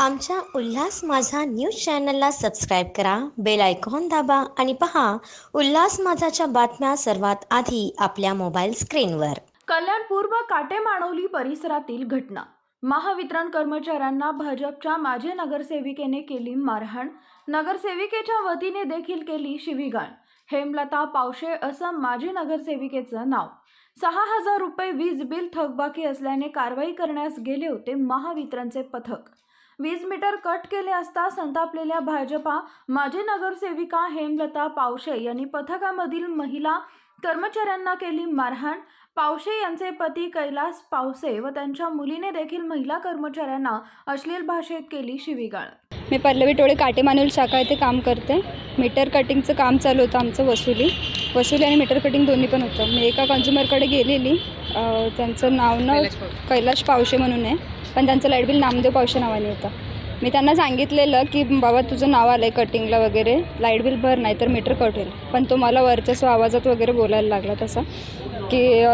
आमच्या उल्हास माझा न्यूज चॅनलला सबस्क्राईब करा बेल आयकॉन दाबा आणि पहा उल्हास माझाच्या बातम्या सर्वात आधी आपल्या मोबाईल स्क्रीनवर. कल्याणपूर काटे मानवली परिसरातील घटना. महावितरण कर्मचाऱ्यांना भाजपच्या माजी नगरसेविकेने केली मारहाण. नगरसेविकेच्या वतीने देखील केली शिवीगाळ. हेमलता पावशे असं माजी नगरसेविकेचं नाव. सहा हजार रुपये वीज बिल थकबाकी असल्याने कारवाई करण्यास गेले होते महावितरणचे पथक. वीज मीटर कट केले असता संतापलेल्या भाजपा माजी नगरसेविका हेमलता पावशे यांनी पथकामधील महिला कर्मचाऱ्यांना केली मारहाण. पावशे यांचे पती कैलास पावसे व त्यांच्या मुलीने देखील महिला कर्मचाऱ्यांना अश्लील भाषेत केली शिवीगाळ मी पल्लवी टोळे काटेमानूल शाखा येथे काम करते. मीटर कटिंगचं काम चालू होतं आमचं वसुली. वसुली आणि मीटर कटिंग दोन्ही पण होतं. मी एका कन्झ्युमरकडे गेलेली. त्यांचं नाव ना कैलाश पावशे. म्हणून आहे. पण त्यांचं लाइट बिल नामदेव पावशे नावाने होतं. मी त्यांना सांगितलेलं की बाबा तुझं नाव आलं आहे कटिंगला वगैरे. लाइट बिल भर नाही तर मीटर कट होईल. पण तो मला वर्चस्व आवाजात वगैरे बोलायला लागला तसा. की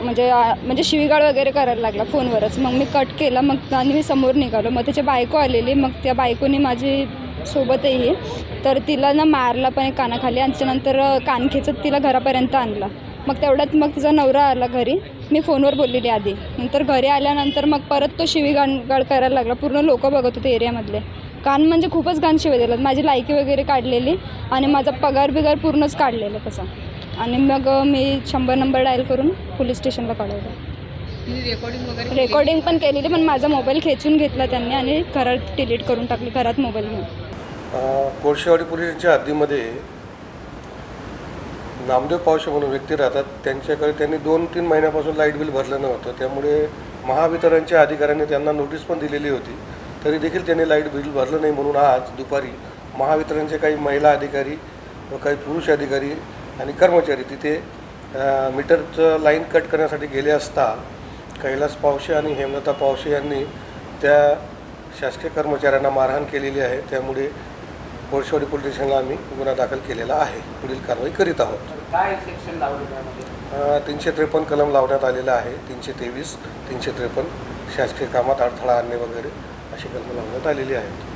म्हणजे म्हणजे शिवीगाळ वगैरे करायला लागला फोनवरच. मग मी कट केला मग आणि मी समोर निघालो. मग त्याची बायको आलेली. मग त्या बायकोनी माझी सोबतही तर तिला ना मारला पण एक कानाखाली. आणि त्याच्यानंतर कान खेचत तिला घरापर्यंत आणला. मग तेवढ्यात मग तिचा नवरा आला घरी. मी फोनवर बोललेली आधी. नंतर घरी आल्यानंतर मग परत तो शिवी गाणगाळ करायला लागला. पूर्ण लोक बघत होते एरियामधले. कान म्हणजे खूपच घाण शिवाय दिलं. माझी लायकी वगैरे काढलेली आणि माझा पगार बिगार पूर्णच काढलेला तसा आणि मग मी शंभर नंबर डायल करून पोलीस स्टेशनला कळवलं रेकॉर्डिंग वगैरे रेकॉर्डिंग पण केलेली पण माझा मोबाईल खेचून घेतला त्यांनी आणि घरात डिलीट करून टाकली घरात मोबाईल घेऊन. कोळशेवाडी पोलिसांच्या हद्दीमध्ये नामदेव पावशे म्हणून व्यक्ती राहतात. त्यांच्याकडे त्यांनी दोन तीन महिन्यापासून लाइट बिल भरलं नव्हतं. त्यामुळे महावितरणच्या अधिकाऱ्यांनी त्यांना नोटीस पण दिलेली होती. तरी देखील त्यांनी लाइट बिल भरलं नाही म्हणून आज दुपारी महावितरणचे काही महिला अधिकारी व काही पुरुष अधिकारी आणि कर्मचारी तिथे मीटरचं लाईन कट करण्यासाठी गेले असता कैलास पावशे आणि हेमलता पावशे यांनी त्या शासकीय कर्मचाऱ्यांना मारहाण केलेली आहे. त्यामुळे कोळशेवाडी पोलीस स्टेशनला आम्ही गुन्हा दाखल केलेला आहे. पुढील कारवाई करीत आहोत. तीनशे त्रेपन्न कलम लावण्यात आलेला आहे. तीनशे तेवीस तीनशे त्रेपन्न शासकीय कामात अडथळा आणणे वगैरे अशी कलमं लावण्यात आलेली आहेत